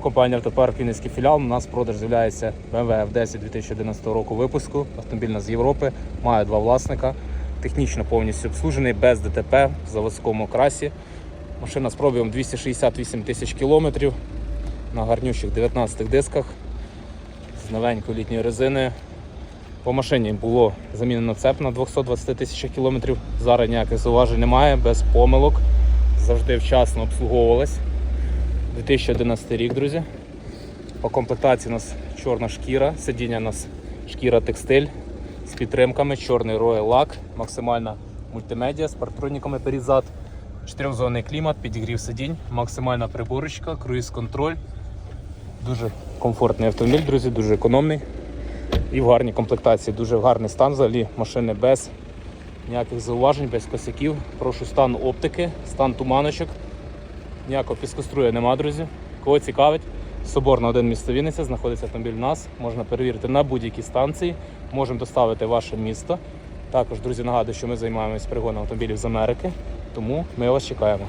Компанія Автопарк Вінницький філіал. У нас продаж з'являється BMW F10 2011 року випуску. Автомобіль у нас з Європи, має два власника. Технічно повністю обслужений, без ДТП в заводському окрасі. Машина з пробігом 268 тисяч кілометрів на гарнющих 19 дисках з новенькою літньою резиною. По машині було замінено цеп на 220 тисячах кілометрів. Зараз ніяких зауважень немає, без помилок. Завжди вчасно обслуговувалась. 2011 рік, друзі. По комплектації у нас чорна шкіра, сидіння у нас шкіра текстиль з підтримками, чорний Royal лак, максимальна мультимедіа з партроніками перед чотирьохзонний клімат, підігрів сидінь, максимальна приборочка, круїз-контроль. Дуже комфортний автомобіль, друзі, дуже економний і в гарній комплектації. Дуже гарний стан взагалі машини без ніяких зауважень, без косяків. Прошу стан оптики, стан туманочок. Ніякого піскоструя нема, друзі. Кого цікавить, Соборна один місто Вінниця, знаходиться автомобіль у нас. Можна перевірити на будь-якій станції. Можемо доставити ваше місто. Також, друзі, нагадую, що ми займаємось пригоном автомобілів з Америки, тому ми вас чекаємо.